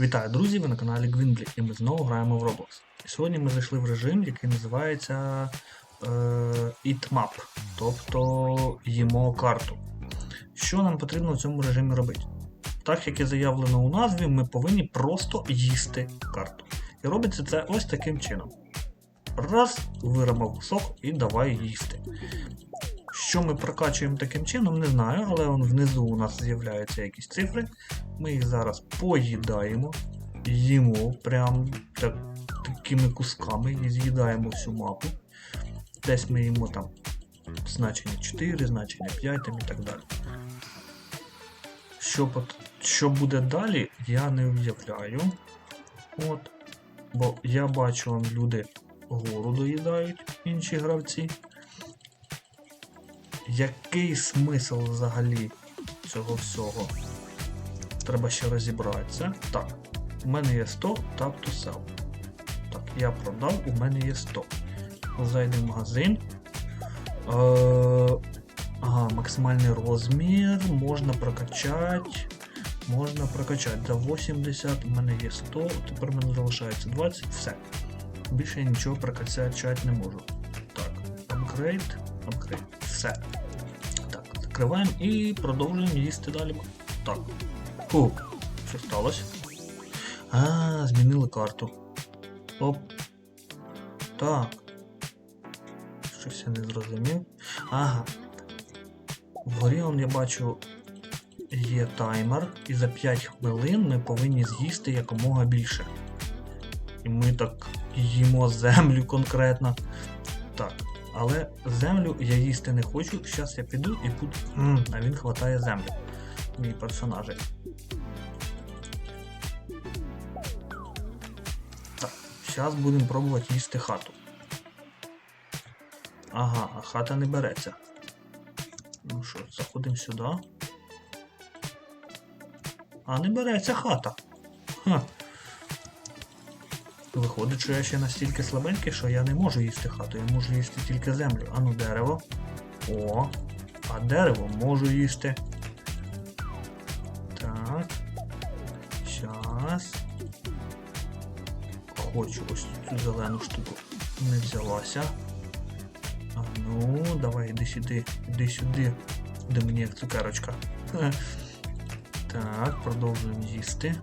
Вітаю, друзі! Ви на каналі Гвінблі, і ми знову граємо в Roblox. І сьогодні ми зайшли в режим, який називається е, тобто їмо карту. Що нам потрібно в цьому режимі робити? Так як і заявлено у назві, ми повинні просто їсти карту. І робиться це ось таким чином. Раз, вирамав кусок і давай їсти. Що ми прокачуємо таким чином, не знаю, але он внизу у нас з'являються якісь цифри. Ми їх зараз поїдаємо, їмо прям так, такими кусками і з'їдаємо всю мапу. Десь ми їмо там значення 4, значення 5 там і так далі. Що, що буде далі, я не уявляю. От. Бо я бачу, люди гору доїдають, інші гравці. Який смисл взагалі цього всього? Треба ще розібратися. Так, у мене є 100 tap to sell. Так, я продав, у мене є 100. Зайди в магазин. Е, ага, максимальний розмір. Можна прокачати. Можна прокачати. За 80 у мене є 100, тепер мене залишається 20, все. Більше я нічого прокачати не можу. Так, апгрейд, апгрейд, все. Закриваємо і продовжуємо їсти далі. Так. Фу, що сталося? А, змінили карту. Оп. Так. Щось я не зрозумів. Ага. Вгорі он я бачу є таймер, і за 5 хвилин ми повинні з'їсти якомога більше. І ми так їмо землю конкретно. Але землю я їсти не хочу. Зараз я піду і буду. М, а він хватає землю. Мій персонажик. Так, зараз будемо пробувати їсти хату. Ага, а хата не береться. Ну що, заходимо сюди. А не береться хата. Ха. Виходить, що я ще настільки слабенький, що я не можу їсти хату, я можу їсти тільки землю. А ну дерево. О, а дерево можу їсти. Так. Щас. Хочу ось цю зелену штуку. Не взялася. А ну, давай, іди сюди, іди сюди. Де мені як цукерочка. Так, продовжуємо їсти.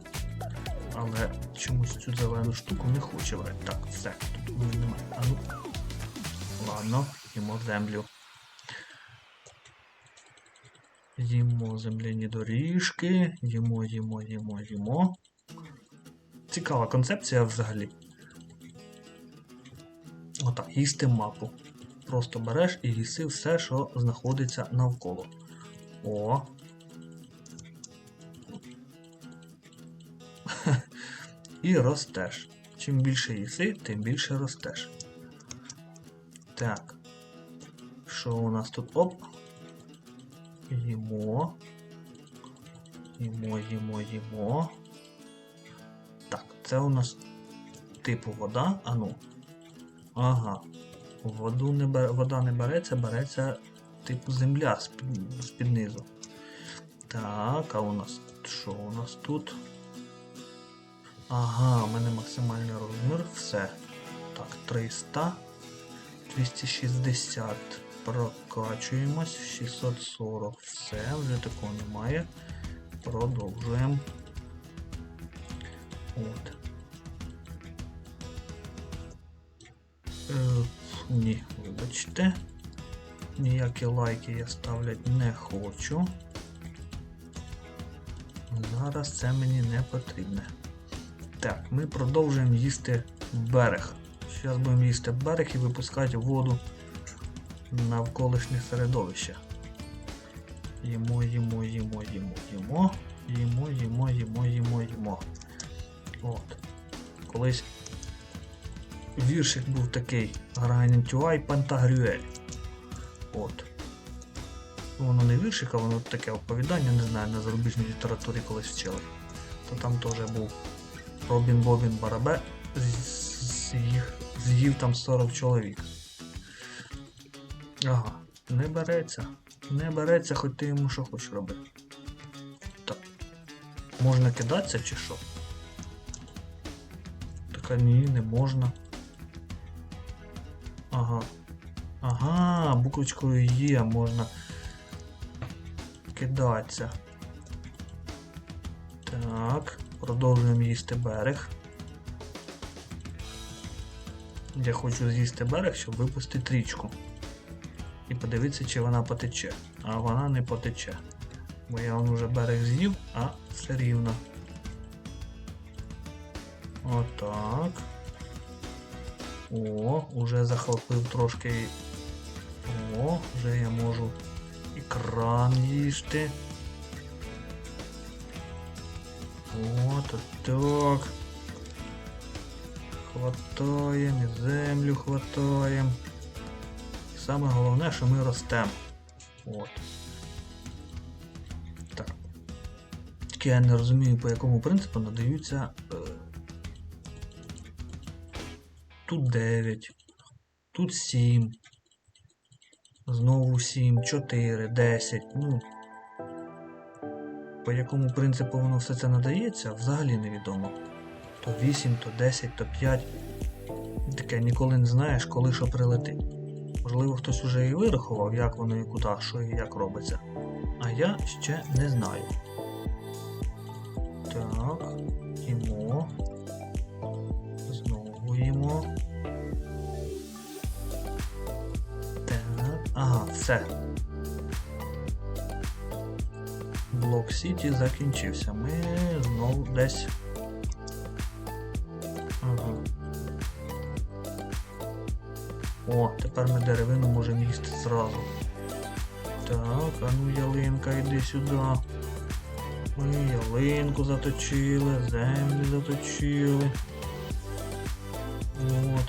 Але чомусь цю зелену штуку не хоче брати. Так, все, тут мене немає. А ну. Ладно, їмо землю. Їмо земляні доріжки, їмо, їмо, їмо, їмо. Цікава концепція взагалі. Отак, їсти мапу. Просто береш і їси все, що знаходиться навколо. О. І ростеш. Чим більше їси, тим більше ростеш. Так. Що у нас тут? Оп. Їмо. Їмо, їмо, їмо. Так, це у нас типу вода. Ану. Ага. Воду не бер... Вода не береться, береться типу земля з-під низу. Так, а у нас що у нас тут? Ага, у мене максимальний розмір, все. Так, 300. 260. Прокачуємось. 640. Все, вже такого немає. Продовжуємо. От. Е, ні, вибачте. Ніякі лайки я ставлять не хочу. Зараз це мені не потрібне. Так, ми продовжуємо їсти берег. Зараз будемо їсти берег і випускати воду навколишнє середовище. Їмо, їмо, їмо, їмо, їмо, їмо, їмо, їмо, їмо, їмо. От. Колись віршик був такий Гаргантюай Пантагрюель. От. Воно не віршик, а воно таке оповідання, не знаю, на зарубіжній літературі колись вчили. То там теж був Робін Бобін Барабе з- з'їв, там 40 чоловік. Ага, не береться. Не береться, хоч ти йому що хочеш робити. Так. Можна кидатися чи що? буквочка, ні, не можна. Ага. Ага, буквочкою є, можна кидатися. Так, продовжуємо їсти берег. Я хочу з'їсти берег, щоб випустити річку. І подивитися, чи вона потече. А вона не потече. Бо я вон уже берег з'їв, а все рівно. Отак. О, уже захопив трошки. О, вже я можу і кран їсти. От так. Хватаємо, і землю хватаємо. Саме головне, що ми ростемо. От. Так. Тільки я не розумію, по якому принципу надаються. Е... Тут 9. Тут 7. Знову 7, 4, 10. Ну. По якому принципу воно все це надається, взагалі невідомо. То 8, то 10, то 5. Таке ніколи не знаєш, коли що прилетить. Можливо, хтось уже і вирахував, як воно і куди, що і як робиться. А я ще не знаю. Так, їмо. Знову їмо. Так. Ага, все. Блок Сіті закінчився. Ми знову десь. Ага. О, тепер ми деревину можемо їсти зразу. Так, а ну ялинка, йди сюди. Ми ялинку заточили, землю заточили. От.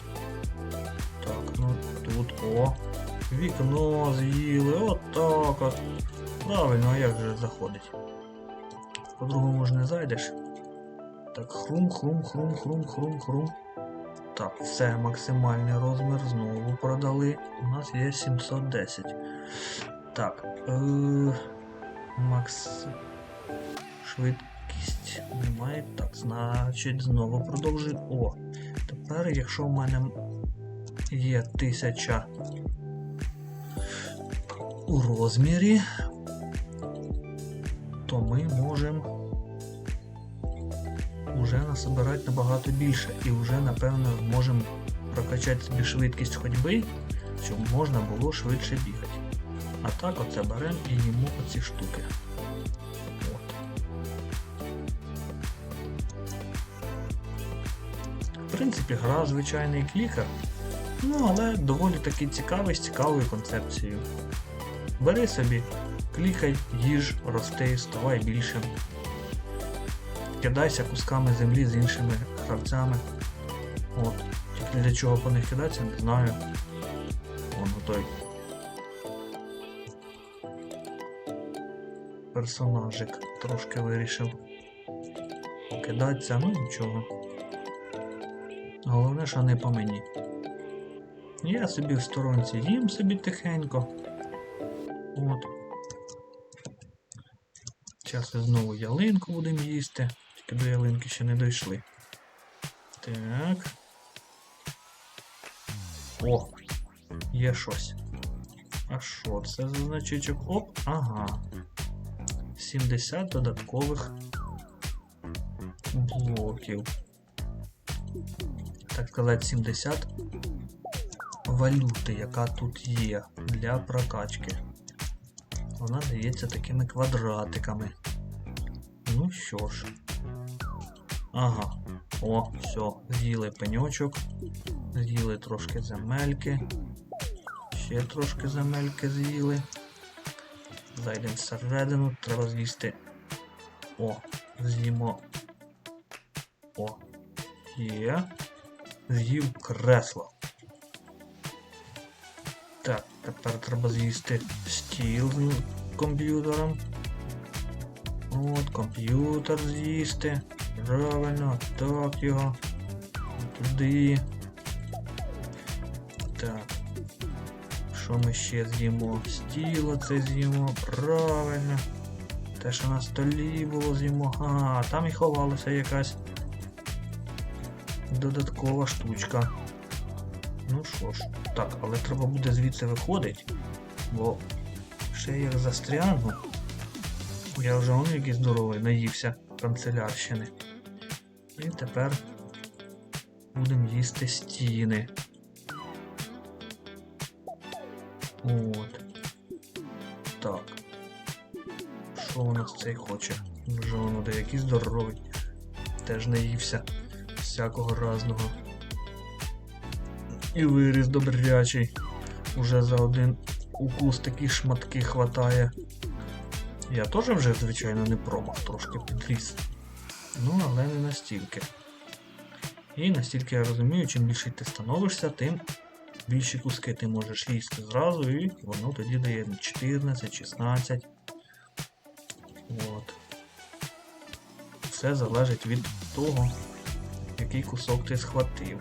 Так, ну тут о. Вікно з'їли, отак от. Правильно, а як же заходить? По-другому ж не зайдеш. Так, хрум, хрум, хрум, хрум, хрум, хрум. Так, все, максимальний розмір знову продали. У нас є 710. Так. Е- Макс. Швидкість немає. Так, значить, знову продовжую. О! Тепер, якщо в мене є 1000 у розмірі, то ми можемо вже насобирати набагато більше і вже напевно зможемо прокачати собі швидкість ходьби, щоб можна було швидше бігати. А так оце беремо і їмо оці штуки. От. В принципі, гра звичайний клікер, ну але доволі таки цікавий з цікавою концепцією. Бери собі, клікай, їж, рости, ставай більшим. Кидайся кусками землі з іншими гравцями. От. Тільки для чого по них кидатися, не знаю. Вон той. Персонажик трошки вирішив покидатися, ну нічого. Головне, що не по мені. Я собі в сторонці їм собі тихенько. От. Зараз знову ялинку будемо їсти. Тільки до ялинки ще не дійшли. Так. О! Є щось. А що це за значечок? Оп, ага. 70 додаткових блоків. Так сказати, 70 валюти, яка тут є для прокачки. Вона дається такими квадратиками. Ну що ж. Ага. О, все, з'їли пеньочок. З'їли трошки земельки. Ще трошки земельки з'їли. Зайдемо всередину, треба з'їсти. О, з'їмо. О. Є. З'їв кресло. Так, тепер треба з'їсти стіл з комп'ютером. От, комп'ютер з'їсти. Правильно, так його. Туди. Так. Що ми ще з'їмо? Стіло це з'їмо, правильно. Те, що на столі було з'їмо. А, там і ховалася якась додаткова штучка. Ну що ж, так, але треба буде звідси виходити, бо ще як застрягну. Я вже он який здоровий, наївся канцелярщини. І тепер будемо їсти стіни. От. Так. Що у нас цей хоче? Вже воно деякий здоровий. Теж наївся всякого разного. І виріс добрячий. Уже за один укус такі шматки хватає. Я теж вже, звичайно, не промах, трошки підріс. Ну, але не настільки. І настільки я розумію, чим більше ти становишся, тим більші куски ти можеш їсти зразу, і воно тоді дає 14, 16. От. Все залежить від того, який кусок ти схватив.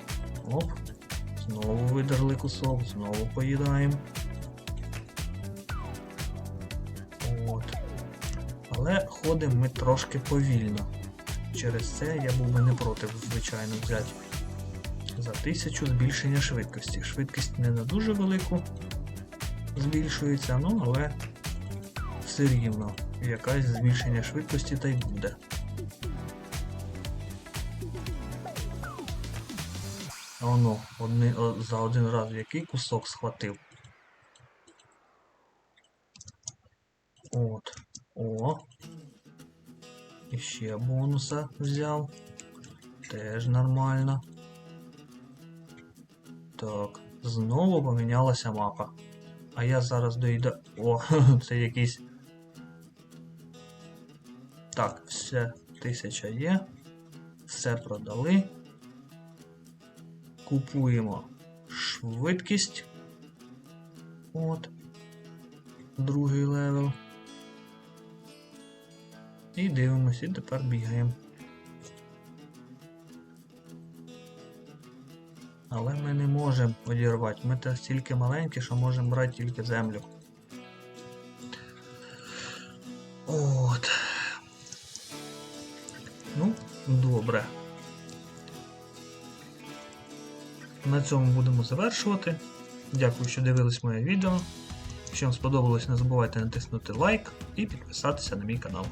Оп. Знову видерли кусок, знову поїдаємо. От. Але ходимо ми трошки повільно. Через це я був би не проти, звичайно, взяти за 1000 збільшення швидкості. Швидкість не на дуже велику збільшується, ну але все рівно якась збільшення швидкості та й буде. А Воно одни, за один раз який кусок схватив. От. О. І ще бонуса взяв. Теж нормально. Так, знову помінялася мапа. А я зараз доїду. О, це якийсь. Так, все, тисяча є. Все продали. Купуємо швидкість. От. Другий левел. І дивимося, і тепер бігаємо. Але ми не можемо одірвати. Ми настільки маленькі, що можемо брати тільки землю. От. Ну, добре. На цьому будемо завершувати. Дякую, що дивились моє відео. Якщо вам сподобалось, не забувайте натиснути лайк і підписатися на мій канал.